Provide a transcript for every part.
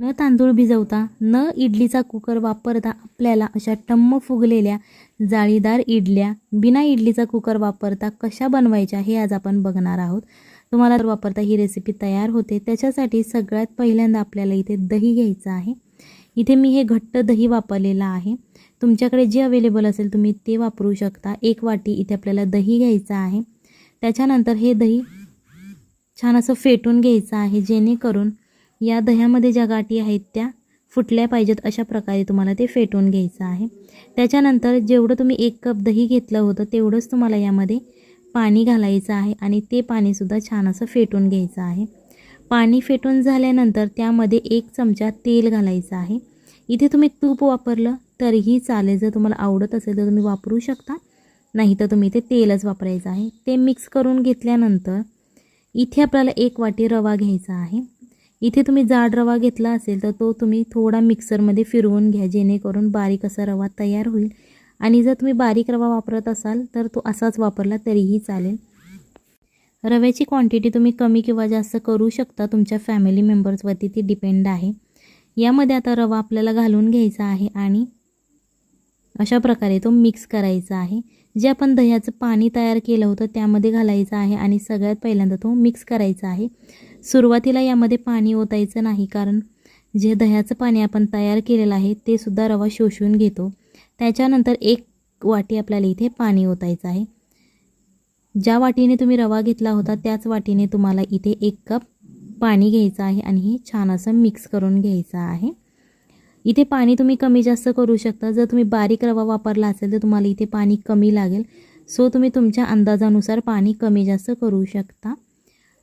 न तांदूळ भिजवता न इडलीचा कुकर वापरता आपल्याला अशा टम्म फुगलेल्या जाळीदार इडल्या बिना इडलीचा कुकर वापरता कशा बनवायच्या हे आज आपण बघणार आहोत. तुम्हाला जर वापरता ही रेसिपी तयार होते त्याच्यासाठी सगळ्यात पहिल्यांदा आपल्याला इथे दही घ्यायचं आहे. इथे मी हे घट्ट दही वापरलेलं आहे. तुमच्याकडे जे अवेलेबल असेल तुम्ही ते वापरू शकता. एक वाटी इथे आपल्याला दही घ्यायचं आहे. त्याच्यानंतर हे दही छान असं फेटून घ्यायचं आहे जेणेकरून या दह्यामध्ये ज्या गाठी आहेत त्या फुटल्या पाहिजेत अशा प्रकारे तुम्हाला ते फेटून घ्यायचं आहे. त्याच्यानंतर जेवढं तुम्ही एक कप दही घेतलं होतं तेवढंच तुम्हाला यामध्ये पाणी घालायचं आहे आणि ते पाणीसुद्धा छान असं फेटून घ्यायचं आहे. पाणी फेटून झाल्यानंतर त्यामध्ये एक चमचा तेल घालायचं आहे. इथे तुम्ही तूप वापरलं तरीही चालेल जर तुम्हाला आवडत असेल तर तुम्ही वापरू शकता. नाही तर तुम्ही इथे तेलच वापरायचं आहे. ते मिक्स करून घेतल्यानंतर इथे आपल्याला एक वाटी रवा घ्यायचा आहे. इथे तुम्ही जाड रवा घेतला असेल तर तो तुम्ही थोडा मिक्सरमध्ये फिरवून घ्या जेणेकरून बारीक असा रवा तयार होईल. आणि जर तुम्ही बारीक रवा वापरत असाल तर तो असाच वापरला तरीही चालेल. रव्याची क्वांटिटी तुम्ही कमी किंवा जास्त करू शकता तुमच्या फॅमिली मेंबर्सवरती ती डिपेंड आहे. यामध्ये आता रवा आपल्याला घालून घ्यायचा आहे आणि अशा प्रकारे तो मिक्स करायचा आहे. जे आपण दह्याचं पाणी तयार केलं होतं त्यामध्ये घालायचं आहे आणि सगळ्यात पहिल्यांदा तो मिक्स करायचा आहे. सुरुवातीला यामध्ये पाणी ओतायचं नाही कारण जे दह्याचं पाणी आपण तयार केलेलं आहे ते सुद्धा रवा शोषून घेतो. त्याच्यानंतर एक वाटी आपल्याला इथे पाणी ओतायचं आहे. ज्या वाटीने तुम्ही रवा घेतला होता त्याच वाटीने तुम्हाला इथे एक कप पाणी घ्यायचं आहे आणि हे छान असं मिक्स करून घ्यायचं आहे. इथे पाणी तुम्ही कमी जास्त करू शकता. जर तुम्ही बारीक रवा वापरला असेल तर तुम्हाला इथे पाणी कमी लागेल. सो तुम्ही तुमच्या अंदाजानुसार पाणी कमी जास्त करू शकता.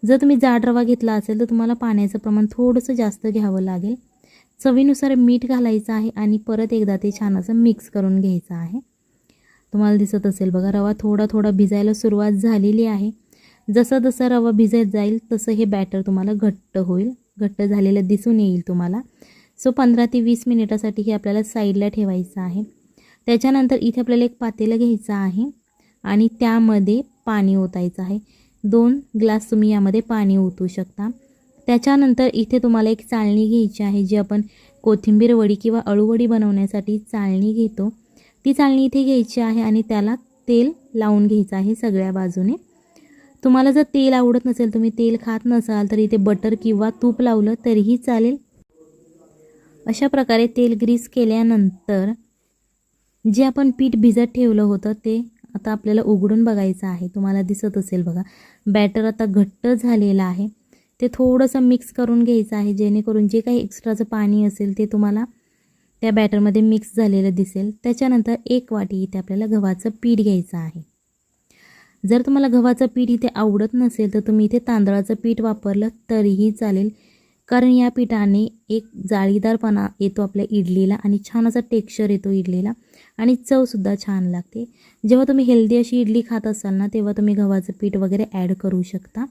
जर तुम्ही जाड रवा घेतला असेल तर तुम्हाला पाण्याचं प्रमाण थोडंसं जास्त घ्यावं लागेल. चवीनुसार मीठ घालायचं आहे आणि परत एकदा ते छान असं मिक्स करून घ्यायचं आहे. तुम्हाला दिसत असेल बघा रवा थोडा थोडा भिजायला सुरुवात झालेली आहे. जसा जसा रवा भिजत जाईल तसं हे बॅटर तुम्हाला घट्ट होईल. घट्ट झालेलं दिसून येईल तुम्हाला. सो पंधरा ते वीस मिनिटासाठी हे आपल्याला साईडला ठेवायचं आहे. त्याच्यानंतर इथे आपल्याला एक पातेलं घ्यायचं आहे आणि त्यामध्ये पाणी ओतायचं आहे. दोन ग्लास तुम्ही यामध्ये पाणी ओतू शकता. त्याच्यानंतर इथे तुम्हाला एक चाळणी घ्यायची आहे जी आपण कोथिंबीर वडी किंवा अळूवडी बनवण्यासाठी चाळणी घेतो. ती चाळणी इथे घ्यायची आहे आणि त्याला तेल लावून घ्यायचं आहे सगळ्या बाजूने. तुम्हाला जर तेल आवडत नसेल तुम्ही तेल खात नसाल तर इथे बटर किंवा तूप लावलं तरीही चालेल. अशा प्रकारे तेल ग्रीस केल्यानंतर जे आपण पीठ भिजत ठेवलं होतं ते आता आपल्याला उघडून बघायचं आहे. तुम्हाला दिसत असेल बघा. बॅटर आता घट्ट झालेलं आहे. ते थोडंसं मिक्स करून घ्यायचं आहे जेणेकरून जे काही एक्स्ट्राचं पाणी असेल ते तुम्हाला त्या बॅटरमध्ये मिक्स झालेलं दिसेल. त्याच्यानंतर एक वाटी इथे आपल्याला गव्हाचं पीठ घ्यायचं आहे. जर तुम्हाला गव्हाचं पीठ इथे आवडत नसेल तर तुम्ही इथे तांदळाचं पीठ वापरलं तरीही चालेल. कारण या पिठाने एक जाळीदारपणा येतो आपल्या इडलीला आणि छान असा टेक्स्चर येतो इडलीला आणि चवसुद्धा छान लागते. जेव्हा तुम्ही हेल्दी अशी इडली खात असाल ना तेव्हा तुम्ही गव्हाचं पीठ वगैरे ॲड करू शकता.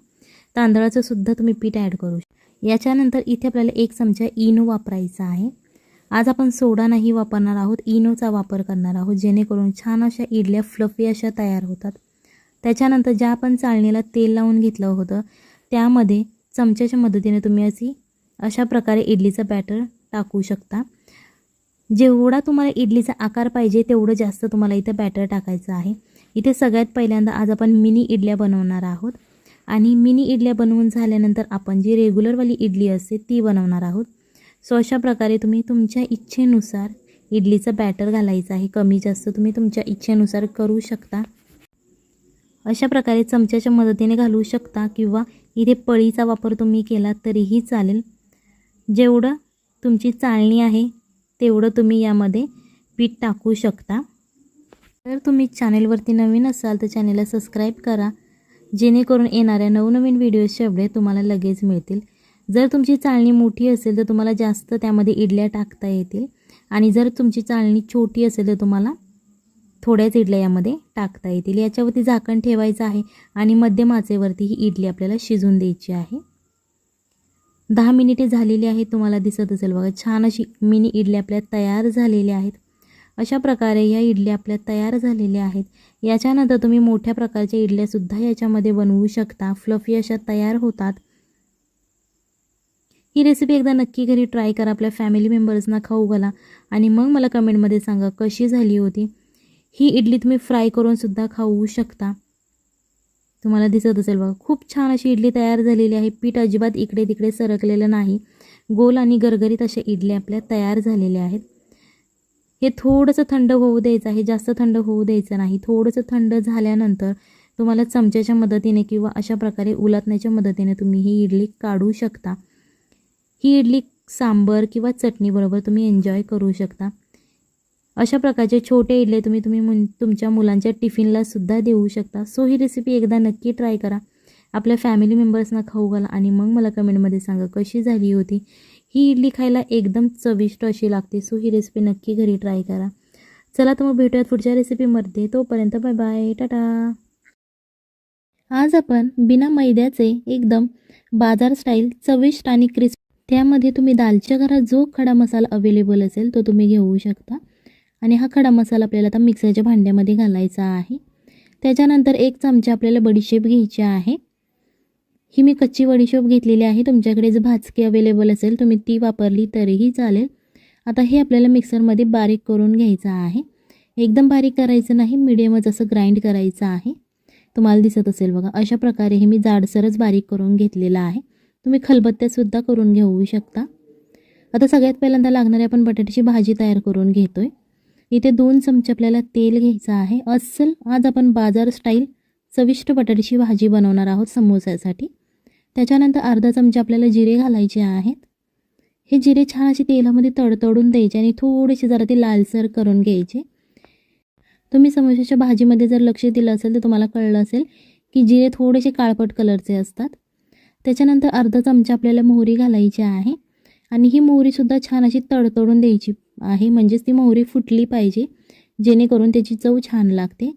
तांदळाचं सुद्धा तुम्ही पीठ ॲड करू शकता. याच्यानंतर इथे आपल्याला एक चमचा इनो वापरायचा आहे. आज आपण सोडा नाही वापरणार आहोत इनोचा वापर करणार आहोत जेणेकरून छान अशा इडल्या फ्लफी अशा तयार होतात. त्याच्यानंतर ज्या आपण चाळणीला तेल लावून घेतलं होतं त्यामध्ये चमच्याच्या मदतीने तुम्ही अशी अशा प्रकारे इडलीचं बॅटर टाकू शकता. जेवढा तुम्हाला इडलीचा आकार पाहिजे तेवढं जास्त तुम्हाला इथं बॅटर टाकायचं आहे. इथे सगळ्यात पहिल्यांदा आज आपण मिनी इडल्या बनवणार आहोत. आणि मिनी इडल्या बनवून झाल्यानंतर आपण जी रेग्युलरवाली इडली असते ती बनवणार आहोत. सो अशा प्रकारे तुम्ही तुमच्या इच्छेनुसार इडलीचं बॅटर घालायचं आहे. कमी जास्त तुम्ही तुमच्या इच्छेनुसार करू शकता. अशा प्रकारे चमच्याच्या मदतीने घालू शकता किंवा इथे पळीचा वापर तुम्ही केला तरीही चालेल. जेवढं तुमची चाळणी आहे तेवढं तुम्ही यामध्ये पीठ टाकू शकता. जर तुम्ही चॅनेलवरती नवीन असाल तर चॅनेलला सबस्क्राईब करा. जेणेकरून येणाऱ्या नवनवीन व्हिडिओजचे अपडेट तुम्हाला लगेच मिळतील. जर तुमची चाळणी मोठी असेल तर तुम्हाला जास्त त्यामध्ये इडल्या टाकता येतील. आणि जर तुमची चाळणी छोटी असेल तर तुम्हाला थोड्याच इडल्या यामध्ये टाकता येतील. याच्यावरती झाकण ठेवायचं आहे आणि मध्यम आचेवरती ही इडली आपल्याला शिजून द्यायची आहे. दहा मिनिटे झालेली आहेत तुम्हाला दिसत असेल बघा. छान अशी मिनी इडली आपल्या तयार झालेल्या आहेत. अशा प्रकारे या इडल्या आपल्या तयार झालेल्या आहेत. याच्यानंतर तुम्ही मोठ्या प्रकारच्या इडल्यासुद्धा याच्यामध्ये बनवू शकता. फ्लफी अशा तयार होतात. ही रेसिपी एकदा नक्की घरी ट्राय करा. आपल्या फॅमिली मेंबर्सना खाऊ घाला आणि मग मला कमेंटमध्ये सांगा कशी झाली होती. ही इडली तुम्ही फ्राय करूनसुद्धा खाऊ शकता. तुम्हाला दिसत असेल बघा खूप छान अशी इडली तयार झालेली आहे. पीठ अजिबात इकडे तिकडे सरकलेलं नाही. गोल आणि गरगरीत अशा इडल्या आपल्या तयार झालेल्या आहेत. हे थोडंसं थंड होऊ द्यायचं आहे जास्त थंड होऊ द्यायचं नाही. थोडंसं थंड झाल्यानंतर तुम्हाला चमच्याच्या मदतीने किंवा अशा प्रकारे उलटण्याच्या मदतीने तुम्ही ही इडली काढू शकता. ही इडली सांबर किंवा चटणीबरोबर तुम्ही एन्जॉय करू शकता. अशा प्रकारचे छोटे इडले तुम्ही तुम्ही मुन तुमच्या मुलांच्या टिफिनला सुद्धा देऊ शकता. सो ही रेसिपी एकदा नक्की ट्राय करा. आपल्या फॅमिली मेंबर्सना खाऊ घाला आणि मग मला कमेंटमध्ये सांगा कशी झाली होती. ही इडली खायला एकदम चविष्ट अशी लागते. सो ही रेसिपी नक्की घरी ट्राय करा. चला तर मग भेटूयात पुढच्या रेसिपीमध्ये तोपर्यंत बाय बाय टाटा आज आपण बिना मैद्याचे एकदम बाजार स्टाईल चविष्ट आणि क्रिस्प त्यामध्ये तुम्ही दालच्या घरात जो खडा मसाला अवेलेबल असेल तो तुम्ही घेऊ शकता. आणि हा खडा मसाला आपल्याला आता मिक्सरच्या भांड्यामध्ये घालायचा आहे. त्याच्यानंतर एक चमचा आपल्याला बडीशेप घ्यायची आहे. ही मी कच्ची बडीशेप घेतलेली आहे. तुमच्याकडे जर भाजकी अवेलेबल असेल तुम्ही ती वापरली तरीही चालेल. आता हे आपल्याला मिक्सरमध्ये बारीक करून घ्यायचं आहे. एकदम बारीक करायचं नाही मिडियमच असं ग्राइंड करायचं आहे. तुम्हाला दिसत असेल बघा अशा प्रकारे हे मी जाडसरच बारीक करून घेतलेलं आहे. तुम्ही खलबत्त्यासुद्धा करून घेऊ शकता. आता सगळ्यात पहिल्यांदा लागणारी आपण बटाट्याची भाजी तयार करून घेतो आहे इथे दोन चमचे आपल्याला तेल घ्यायचं आहे. अस्सल आज आपण बाजार स्टाईल चविष्ट बटाट्याची भाजी बनवणार आहोत समोसासाठी. त्याच्यानंतर अर्धा चमचा आपल्याला जिरे घालायचे आहेत. हे जिरे छान असे तेलामध्ये तडतडून द्यायचे आणि थोडेसे जरा ते लालसर करून घ्यायचे. तुम्ही समोसाच्या भाजीमध्ये जर लक्ष दिलं असेल तर तुम्हाला कळलं असेल की जिरे थोडेसे काळपट कलरचे असतात. त्याच्यानंतर अर्धा चमचा आपल्याला मोहरी घालायची आहे. आणि ही मोहरीसुद्धा छान अशी तडतडून द्यायची. आहे. म्हणजेच ती मोहरी फुटली पाहिजे जेणेकरून त्याची चव छान लागते.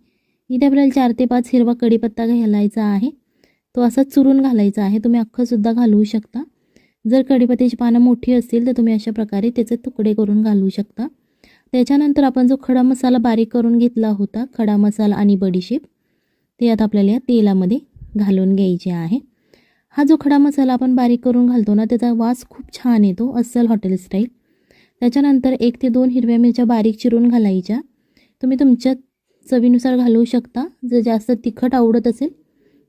इथे आपल्याला चार ते पाच हिरवा कढीपत्ता घालायचा आहे. तो असा चुरून घालायचा आहे. तुम्ही अख्खंसुद्धा घालवू शकता. जर कढीपत्त्याची पानं मोठी असतील तर तुम्ही अशा प्रकारे त्याचे तुकडे करून घालू शकता. त्याच्यानंतर आपण जो खडा मसाला बारीक करून घेतला होता खडा मसाला आणि बडीशेप ते आता आपल्याला या तेलामध्ये घालून घ्यायचे आहे. हा जो खडा मसाला आपण बारीक करून घालतो ना त्याचा वास खूप छान येतो अस्सल हॉटेल स्टाईल. त्याच्यानंतर एक ते दोन हिरव्या मिरच्या बारीक चिरून घालायच्या. तुम्ही तुमच्या चवीनुसार घालवू शकता. जर जास्त तिखट आवडत असेल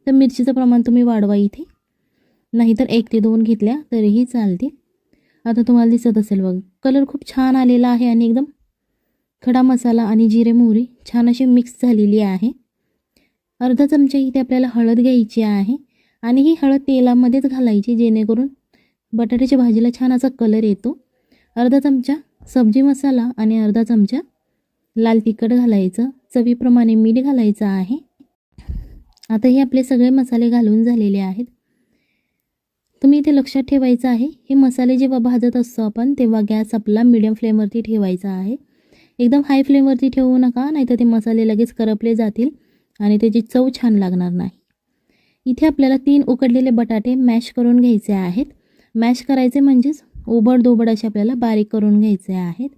तर मिरचीचं प्रमाण तुम्ही वाढवा इथे. नाहीतर एक ते दोन घेतल्या तरीही चालतील आता तुम्हाला दिसत असेल बघ कलर खूप छान आलेला आहे आणि एकदम खडा मसाला आणि जिरे मोहरी छान अशी मिक्स झालेली आहे. अर्धा चमचा इथे आपल्याला हळद घ्यायची आहे आणि ही हळद तेलामध्येच घालायची जेणेकरून बटाट्याच्या भाजीला छान असा कलर येतो. अर्धा चमचा सब्जी मसाला आणि अर्धा चमचा लाल तिखट घालायचं. चवीप्रमाणे मीठ घालायचं आहे. आता हे आपले सगळे मसाले घालून झालेले आहेत. तुम्ही इथे लक्षात ठेवायचं आहे हे मसाले जेव्हा भाजत असतो आपण तेव्हा गॅस आपला मिडियम फ्लेमवरती ठेवायचा आहे. एकदम हाय फ्लेमवरती ठेवू नका नाहीतर ते मसाले लगेच करपले जातील आणि त्याची चव छान लागणार नाही. इथे आपल्याला तीन उकडलेले बटाटे मॅश करून घ्यायचे आहेत. मॅश करायचे म्हणजेच ओबड असे आपल्याला बारीक करून घ्यायचे आहेत.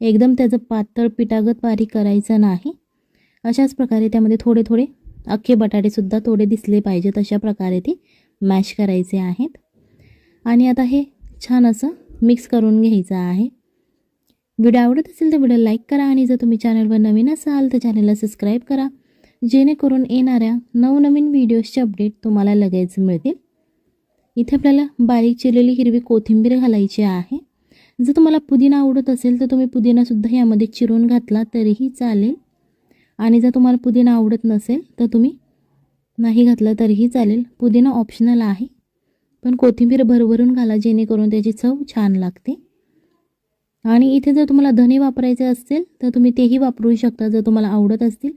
एकदम त्याचं पातळ पिठागत बारीक करायचं नाही. अशाच प्रकारे त्यामध्ये थोडे थोडे अख्खे बटाटेसुद्धा थोडे दिसले पाहिजेत अशा प्रकारे ते मॅश करायचे आहेत. आणि आता हे छान असं मिक्स करून घ्यायचं आहे. व्हिडिओ आवडत असेल तर व्हिडिओ लाईक करा आणि जर तुम्ही चॅनलवर नवीन असाल तर चॅनलला सबस्क्राईब करा. जेणेकरून येणाऱ्या नवनवीन व्हिडिओजचे अपडेट तुम्हाला लगेच मिळतील. इथे आपल्याला बारीक चिरलेली हिरवी कोथिंबीर घालायची आहे. जर तुम्हाला पुदिना आवडत असेल तर तुम्ही पुदिनासुद्धा यामध्ये चिरून घातला तरीही चालेल. आणि जर तुम्हाला पुदिना आवडत नसेल तर तुम्ही नाही घातलं तरीही चालेल. पुदिना ऑप्शनल आहे. पण कोथिंबीर भरभरून घाला जेणेकरून त्याची चव छान लागते. आणि इथे जर तुम्हाला धने वापरायचे असतील तर तुम्ही तेही वापरू शकता जर तुम्हाला आवडत असतील.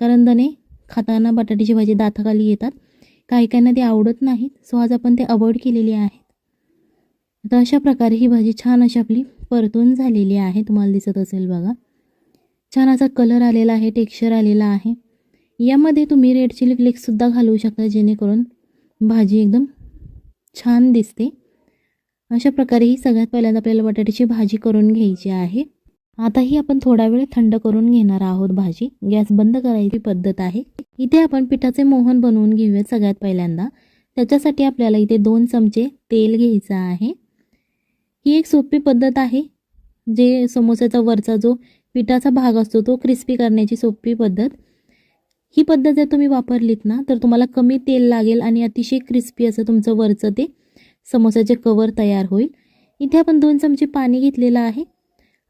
कारण धने खाताना बटाट्याची भाजी दाताखाली येतात. काही काहींना ते आवडत नाहीत सो आज आपण ते अवॉइड केलेले आहेत. तर अशा प्रकारे ही भाजी छान अशी आपली परतून झालेली आहे तुम्हाला दिसत असेल बघा. छान असा कलर आलेला आहे टेक्स्चर आलेला आहे. यामध्ये तुम्ही रेड चिली फ्लेक्ससुद्धा घालवू शकता जेणेकरून भाजी एकदम छान दिसते. अशा प्रकारे ही सगळ्यात पहिल्यांदा आपल्याला बटाट्याची भाजी करून घ्यायची आहे. आताही आपण थोडा वेळ थंड करून घेणार आहोत भाजी. गॅस बंद करायची पद्धत आहे. इथे आपण पिठाचे मोहन बनवून घेऊयात सगळ्यात पहिल्यांदा. त्याच्यासाठी आपल्याला इथे दोन चमचे तेल घ्यायचं आहे. ही एक सोपी पद्धत आहे. जे समोसाचा वरचा जो पिठाचा भाग असतो तो क्रिस्पी करण्याची सोपी पद्धत. ही पद्धत जर तुम्ही वापरलीत ना तर तुम्हाला कमी तेल लागेल आणि अतिशय क्रिस्पी असं तुमचं वरचं ते समोसाचे कवर तयार होईल. इथे आपण दोन चमचे पाणी घेतलेलं आहे.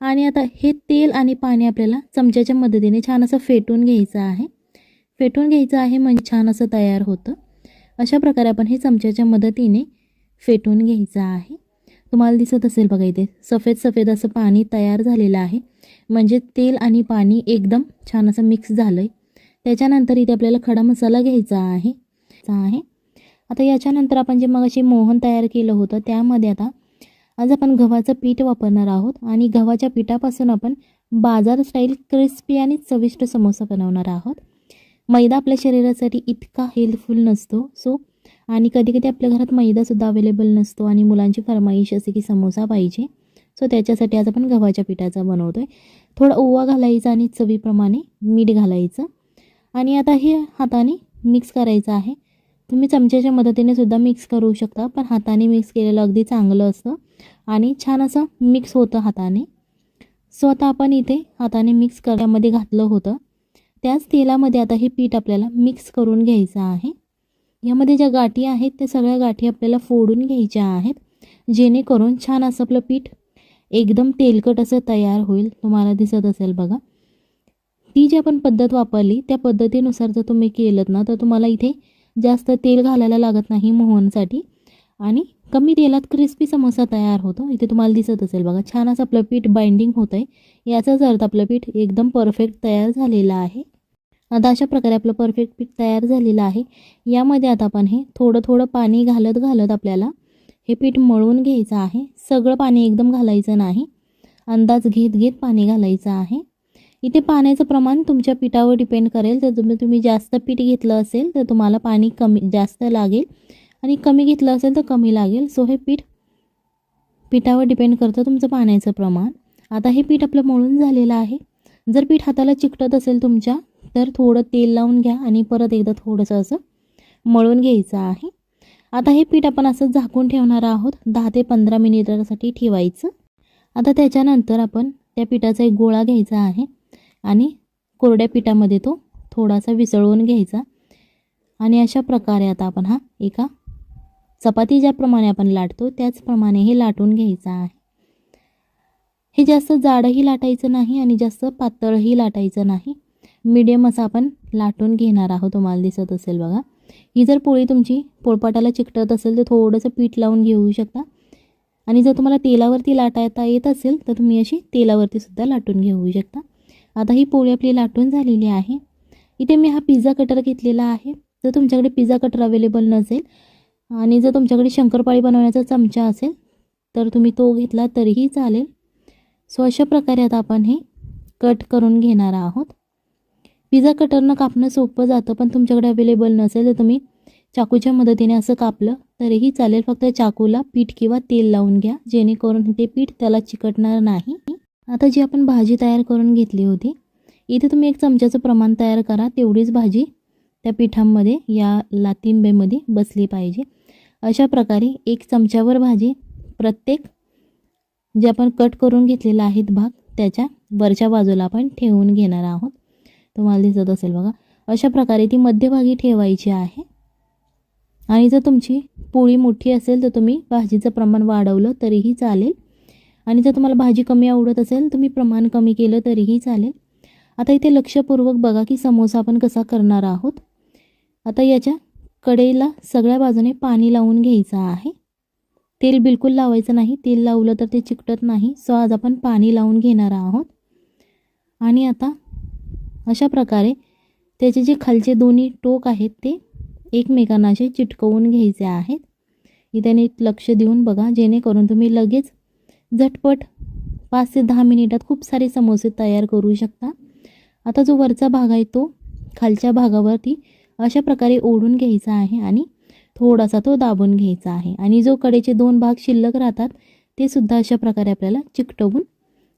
आणि आता हे तेल आणि पाणी आपल्याला चमच्याच्या मदतीने छान असं फेटून घ्यायचं आहे. फेटून घ्यायचं आहे म्हणजे छान असं तयार होतं. अशा प्रकारे आपण हे चमच्याच्या मदतीने फेटून घ्यायचं आहे. तुम्हाला दिसत असेल बघा इथे सफेद सफेद असं पाणी तयार झालेलं आहे. म्हणजे तेल आणि पाणी एकदम छान असं मिक्स झालं आहे त्याच्यानंतर इथे आपल्याला खडा मसाला घ्यायचा आहे. आहे. आता याच्यानंतर आपण जे मग मोहन तयार केलं होतं त्यामध्ये आता आज आपण गव्हाचं पीठ वापरणार आहोत आणि गव्हाच्या पिठापासून आपण बाजार स्टाईल क्रिस्पी आणि चविष्ट समोसा बनवणार आहोत. मैदा आपल्या शरीरासाठी इतका हेल्पफुल नसतो सो आणि कधी कधी आपल्या घरात मैदासुद्धा अवेलेबल नसतो आणि मुलांची फरमाईश असते की समोसा पाहिजे. सो त्याच्यासाठी आज आपण गव्हाच्या पिठाचा बनवतो आहे थोडा ओवा घालायचा आणि चवीप्रमाणे मीठ घालायचं. आणि आता हे हाताने मिक्स करायचं आहे. तुम्ही चमच्याच्या मदतीने सुद्धा मिक्स करू शकता पण हाताने मिक्स केलेलं अगदी चांगलं असतं. आणि छान असं मिक्स होतं हाताने. सो आता आपण इथे हाताने मिक्स करण्यामध्ये घातलं होतं. त्याच तेलामध्ये आता हे पीठ आपल्याला मिक्स करून घ्यायचं आहे. यामध्ये ज्या गाठी आहेत त्या सगळ्या गाठी आपल्याला फोडून घ्यायच्या आहेत. जेणेकरून छान असं आपलं पीठ एकदम तेलकट असं तयार होईल. तुम्हाला दिसत असेल बघा. ती जी आपण पद्धत वापरली त्या पद्धतीनुसार जर तुम्ही केलं ना तर तुम्हाला इथे जास्त तेल घालायला लागत नाही मोहनसाठी. आणि कमी तेलात क्रिस्पी समोसा तयार होतो. इथे तुम्हाला दिसत असेल बघा छान असं आपलं पीठ बाइंडिंग होतं आहे याचाच अर्थ आपलं पीठ एकदम परफेक्ट तयार झालेलं आहे. आता अशा प्रकारे आपलं परफेक्ट पीठ तयार झालेलं आहे. यामध्ये आता आपण हे थोडं थोडं पाणी घालत घालत आपल्याला हे पीठ मळून घ्यायचं आहे. सगळं पाणी एकदम घालायचं नाही. अंदाज घेत घेत पाणी घालायचं आहे. इथे पाण्याचं प्रमाण तुमच्या पिठावर डिपेंड करेल. जर तुम्ही तुम्ही जास्त पीठ घेतलं असेल तर तुम्हाला पाणी कमी जास्त लागेल. आणि कमी घेतलं असेल तर कमी लागेल. सो हे पीठ पिठावर डिपेंड करतं तुमचं पाण्याचं प्रमाण. आता हे पीठ आपलं मळून झालेलं आहे. जर पीठ हाताला चिकटत असेल तुमच्या तर थोडं तेल लावून घ्या आणि परत एकदा थोडंसं असं मळून घ्यायचं आहे. आता हे पीठ आपण असं झाकून ठेवणार आहोत. दहा ते पंधरा मिनिटासाठी ठेवायचं. आता त्याच्यानंतर आपण त्या पिठाचा एक गोळा घ्यायचा आहे. आणि कोरड्या पिठामध्ये तो थोडासा विसळवून घ्यायचा. आणि अशा प्रकारे आता आपण हा एका चपाती ज्याप्रमाणे आपण लाटतो त्याचप्रमाणे हे लाटून घ्यायचं आहे. हे जास्त जाडही लाटायचं नाही आणि जास्त पातळही लाटायचं नाही. मीडियम असं आपण लाटून घेणार आहोत तुम्हाला दिसत असेल बघा. ही जर पोळी तुमची पोळपाटाला चिकटत असेल तर थोडंसं पीठ लावून घेऊ शकता. आणि जर तुम्हाला तेलावरती लाटायता येत असेल तर तुम्ही अशी तेलावरती सुद्धा लाटून घेऊ शकता. आता ही पोळी आपली लाटून झालेली आहे. इथे मी हा पिझ्झा कटर घेतलेला आहे. जर तुमच्याकडे पिझ्झा कटर अवेलेबल नसेल आणि जर तुमच्याकडे शंकरपाळी बनवण्याचा चमचा असेल तर तुम्ही तो घेतला तरीही चालेल. सो अशा प्रकारे आता आपण हे कट करून घेणार आहोत. पिझ्झा कटरनं कापणं सोपं जातं पण तुमच्याकडे अवेलेबल नसेल तर तुम्ही चाकूच्या मदतीने असं कापलं तरीही चालेल. फक्त चाकूला पीठ किंवा तेल लावून घ्या जेणेकरून ते पीठ त्याला चिकटणार नाही. आता जी आपण भाजी तयार करून घेतली होती इथे तुम्ही एक चमच्याचं प्रमाण तयार करा. तेवढीच भाजी त्या पिठांमध्ये या लातिंबेमध्ये बसली पाहिजे. अशा प्रकारे एक चमच्यावर भाजी प्रत्येक जे आपण कट करून घेतलेला आहेत भाग त्याच्या वरच्या बाजूला आपण ठेवून घेणार आहोत. तुम्हाला दिसत असेल बघा अशा प्रकारे ती मध्यभागी ठेवायची आहे. आणि जर तुमची पोळी मोठी असेल तर तुम्ही भाजीचं प्रमाण वाढवलं तरीही चालेल. आणि जर तुम्हाला भाजी कमी आवडत असेल तुम्ही प्रमाण कमी केलं तरीही चालेल. आता इथे लक्षपूर्वक बघा की समोसा आपण कसा करणार आहोत. आता याच्या कडेला सगळ्या बाजूने पाणी लावून घ्यायचं आहे. तेल बिलकुल लावायचं नाही. तेल लावलं तर ते चिकटत नाही. सो आज आपण पाणी लावून घेणार आहोत. आणि आता अशा प्रकारे त्याचे जे खालचे दोन्ही टोक आहेत ते एकमेकांना असे चिटकवून घ्यायचे आहेत. इथे नीट लक्ष देऊन बघा जेणेकरून तुम्ही लगेच झटपट पाच ते दहा मिनिटात खूप सारे समोसे तयार करू शकता. आता जो वरचा भाग आहे तो खालच्या भागावरती अशा प्रकारे ओढून घ्यायचा आहे आणि थोडासा तो दाबून घ्यायचा आहे. आणि जो कडेचे दोन भाग शिल्लक राहतात ते सुद्धा अशा प्रकारे आपल्याला चिकटवून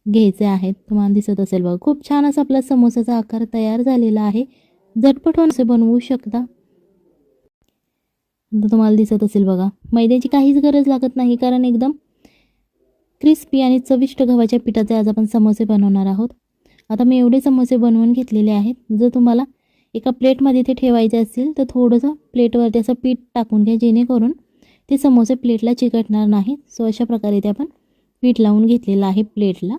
घ्यायचे आहेत. तुम्हाला दिसत असेल बघा खूप छान असा आपला समोसाचा आकार तयार झालेला आहे. झटपट असे बनवू शकता. तुम्हाला दिसत असेल बघा मैद्याची काहीच गरज लागत नाही कारण एकदम क्रिस्पी आणि चविष्ट गव्हाच्या पिठाचे आज आपण समोसे बनवणार आहोत. आता मी एवढे समोसे बनवून घेतलेले आहेत. जर तुम्हाला एका प्लेटमध्ये ते ठेवायचे असतील तर थोडंसं प्लेटवरती असं पीठ टाकून घ्या जेणेकरून ते समोसे प्लेटला चिकटणार नाही सो अशा प्रकारे ते आपण पीठ लावून घेतलेलं आहे प्लेटला.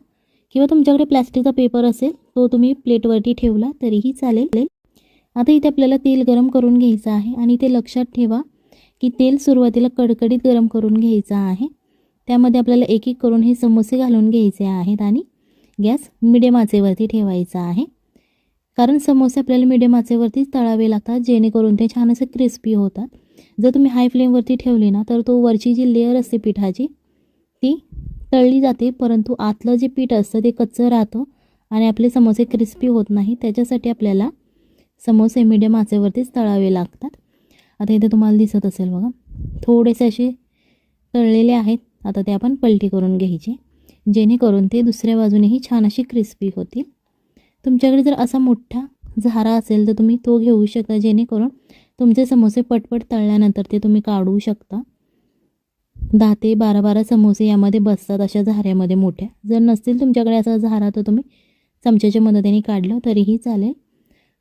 किंवा तुमच्याकडे प्लॅस्टिकचा पेपर असेल तो तुम्ही प्लेटवरती ठेवला तरीही चालेल. आता इथे आपल्याला तेल गरम करून घ्यायचं आहे आणि ते लक्षात ठेवा की तेल सुरुवातीला कडकडीत गरम करून घ्यायचं आहे. त्यामध्ये आपल्याला एक एक करून हे समोसे घालून घ्यायचे आहेत आणि गॅस मिडियम आचेवरती ठेवायचा आहे. कारण समोसे आपल्याला मिडियम आचेवरतीच तळावे लागतात जेणेकरून ते छान असे क्रिस्पी होतात. जर तुम्ही हाय फ्लेमवरती ठेवले ना तर तो वरची जी लेअर असते पिठाची ती तळली जाते. परंतु आतलं जे पीठ असतं ते कच्चं राहतं आणि आपले समोसे क्रिस्पी होत नाही. त्याच्यासाठी आपल्याला समोसे मिडियम आचेवरतीच तळावे लागतात. आता इथे तुम्हाला दिसत असेल बघा थोडेसे असे तळलेले आहेत. आता ते आपण पलटी करून घ्यायचे. जेणेकरून ते दुसऱ्या बाजूनेही छान अशी क्रिस्पी होतील. तुमच्याकडे जर असा मोठा झारा असेल तर तुम्ही तो घेऊ शकता. जेणेकरून तुमचे समोसे पटपट तळल्यानंतर ते तुम्ही काढू शकता. दहा ते बारा बारा समोसे यामध्ये बसतात अशा झाऱ्यामध्ये मोठ्या. जर नसतील तुमच्याकडे असा झारा तर तुम्ही चमच्याच्या मदतीने काढलं तरीही चालेल.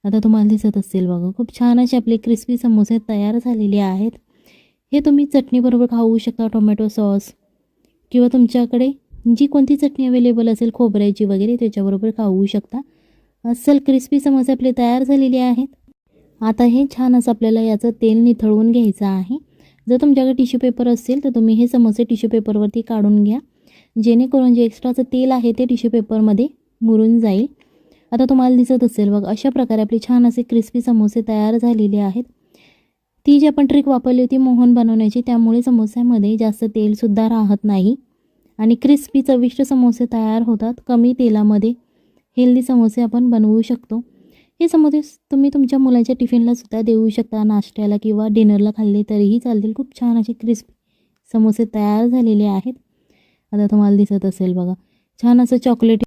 आता तुम्हाला दिसत असतील बघा खूप छान असे आपले क्रिस्पी समोसे तयार झालेले आहेत. हे तुम्ही चटणीबरोबर खाऊ शकता टोमॅटो सॉस किंवा तुमच्याकडे जी कोणती चटणी अवेलेबल असेल खोबऱ्याची वगैरे त्याच्याबरोबर खाऊ शकता. अस्सल क्रिस्पी समोसे आपले तयार झालेले आहेत. आता हे छान असं आपल्याला याचं तेल निथळवून घ्यायचं आहे. जर तुमच्याकडे टिश्यू पेपर असेल तर तुम्ही हे समोसे टिश्यू पेपरवरती काढून घ्या. जेणेकरून जे एक्स्ट्राचं तेल आहे ते टिश्यू पेपरमध्ये मुरून जाईल. आता तुम्हाला दिसत असेल बघ अशा प्रकारे आपले छान असे क्रिस्पी समोसे तयार झालेले आहेत. ती जी आपण ट्रिक वापरली होती मोहन बनवण्याची त्यामुळे समोस्यामध्ये जास्त तेलसुद्धा राहत नाही. आणि क्रिस्पी चविष्ट समोसे तयार होतात कमी तेलामध्ये. हेल्दी समोसे आपण बनवू शकतो. हे समोसे तुम्ही तुमच्या मुलाच्या टिफिनला सुद्धा देऊ शकता नाश्त्याला किंवा डिनरला खाल्ले तरीही चालतील. खूप छान असे क्रिस्पी समोसे तयार झालेले आहेत. आता तुम्हाला दिसत असेल बघा छान असं चॉकलेट